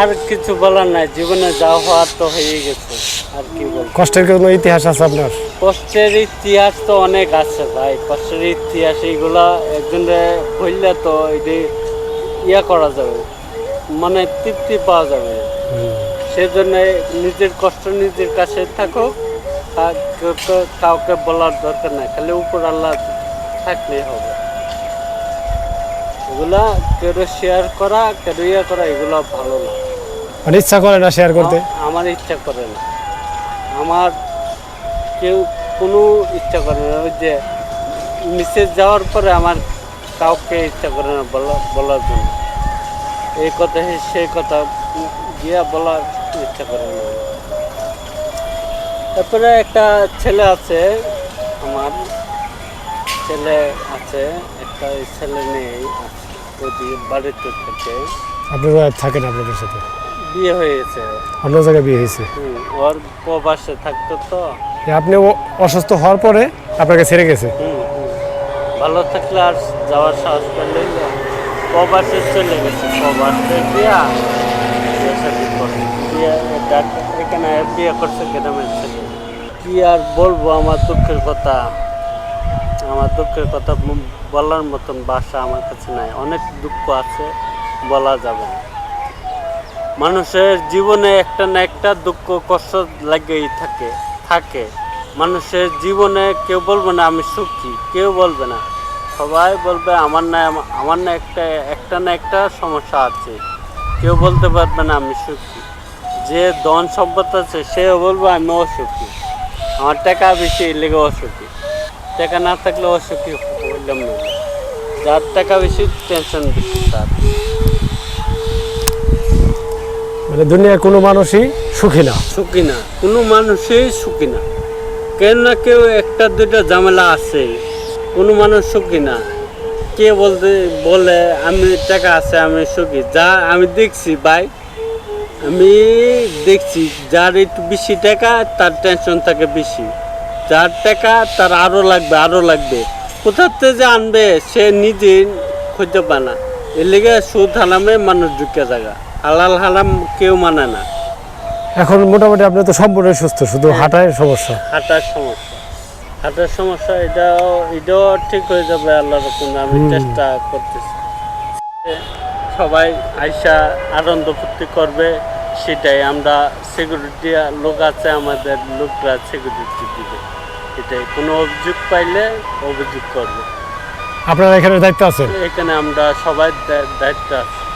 আর কিছু বলার নাই জীবনে যা হওয়ার তো হয়ে গেছে আর কি বলব। কষ্টের কোনো ইতিহাস আছে আপনার? কষ্টের ইতিহাস তো অনেক আছে ভাই কষ্টের ইতিহাস এইগুলা একজনে বললে তো এটি ইয়া করা যাবে মানে তৃপ্তি পাওয়া যাবে। সেজন্য নিজের কষ্ট নিজের কাছে থাকুক আর কেউ তো কাউকে বলার দরকার নাই খালি উপর আল্লাহ থাকলেই হবে। এগুলা কেউ শেয়ার করা কেউ ইয়ে করা এগুলো ভালো না। মানে ইচ্ছা করে না শেয়ার করতে? আমার ইচ্ছা করে না। আমার কেউ কোনো ইচ্ছা করে না। ওই যে মিসেজ যাওয়ার পরে আমার কাউকে ইচ্ছা করে না বলা বলার জন্য। এই কথা সেই কথা গিয়া বলার ইচ্ছা করে না। তারপরে একটা ছেলে আছে আমার। ছেলে আছে একটা ছেলে নেই। আছে বাড়িতে থেকে। আপনারা থাকেন আপনাদের সাথে? বিয়ে হয়েছে অন্য জায়গায় বিয়ে হয়েছে। ওর প্রবাসে থাকতো তো। আপনি অসুস্থ হওয়ার পরে আপনাকে ছেড়ে গেছে। ভালো থাকলে আর যাওয়ার সাহস করলে প্রবাসে চলে গেছে। প্রবাসে। বিয়ে এখানে বিয়ে করছে গ্রামের ছেলে। কি আর বলব আমার দুঃখের কথা। আমার দুঃখের কথা বলার মতন বাসা আমার কাছে নাই। অনেক দুঃখ আছে বলা যাবে না। মানুষের জীবনে একটা না একটা দুঃখ, কষ্ট লাগেই থাকে থাকে। মানুষের জীবনে কেউ বলবে না, আমি সুখী। কেউ বলবে না। সবাই বলবে, আমার না আমার না একটা একটা না একটা সমস্যা আছে। কেউ বলতে পারবে না, আমি সুখী। যে ধন সম্পদ আছে, সেও বলবে, আমি অসুখী। আমার টাকা বেশি লেগে অসুখী। টাকা না থাকলে অসুখী হইলাম যার টাকা বেশি টেনশন বেশি তার। দুনিয়ার কোনো মানুষই সুখী না। সুখী না। কোনো মানুষই সুখী না। কেউ না কেউ একটা দুইটা ঝামেলা আছে। কোনো মানুষ সুখী না। কে বলতে, বলে, আমি টাকা আছে, আমি সুখী। যা আমি দেখছি ভাই, আমি দেখছি যার একটু বেশি টাকা, তার টেনশন থাকে বেশি। যার টাকা, তার আরও লাগবে আরও লাগবে। কোথাতে যে আনবে, সে নিজে খুঁজতে পায় না। এর লেগে সুদ হালামে মানুষ ঢুকে জায়গা। হালাল হালাম কেউ মানে না। এখন মোটামুটি আপনি তো সম্পূর্ণ সুস্থ শুধু হাঁটায় সমস্যা। হাঁটার সমস্যা। হাঁটার সমস্যা এটাও এটাও ঠিক হয়ে যাবে আল্লাহর রকম আমি চেষ্টা করতেছি। সবাই আইসা আনন্দ ফুর্তি করবে সেটাই আমরা সিকিউরিটি লোক আছে আমাদের লোকরা সিকিউরিটি দিবে। এটাই কোনো অভিযোগ পাইলে অভিযোগ করবে। আপনারা এখানে দায়িত্ব আছেন? এখানে আমরা সবাই দায়িত্ব আছে।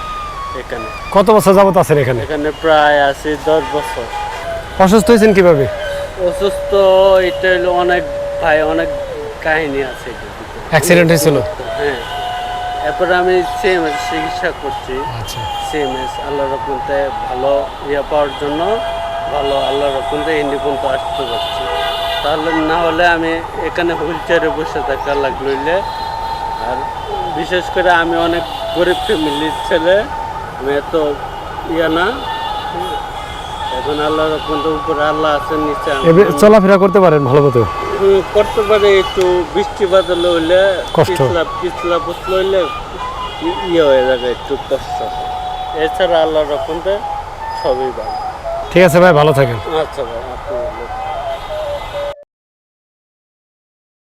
এখানে। কত বছর যাবত আছেন এখানে? এখানে প্রায় আছি দশ বছর। অসুস্থ হয়েছেন কীভাবে? অসুস্থ এটা হলো অনেক ভাই অনেক কাহিনী আছে অ্যাক্সিডেন্ট হয়েছিল? হ্যাঁ। এরপরে আমি সিএমএস চিকিৎসা করছি। আচ্ছা। সিএমএস আল্লাহ রকমতে ভালো ইয়ে পাওয়ার জন্য ভালো আল্লাহ রকমতে ইন্ডি পর্যন্ত আসতে পারছি। তাহলে না হলে আমি এখানে হুইল চেয়ারে বসে থাকা লাগলে আর বিশেষ করে আমি অনেক গরিব ফ্যামিলির ছেলে। আমি এত ইয়ে না এখন আল্লাহ উপরে আল্লাহ আছেন নিচে। চলাফেরা করতে পারেন ভালো মতো করতে পারে একটু বৃষ্টি বাদল হইলে। পিছলা পিছলা পুছলা হইলে ইয়ে হয়ে যাবে একটু কষ্ট এছাড়া আল্লাহ রকমতে সবই ভালো ঠিক আছে ভাই ভালো থাকেন আচ্ছা ভাই আপনি।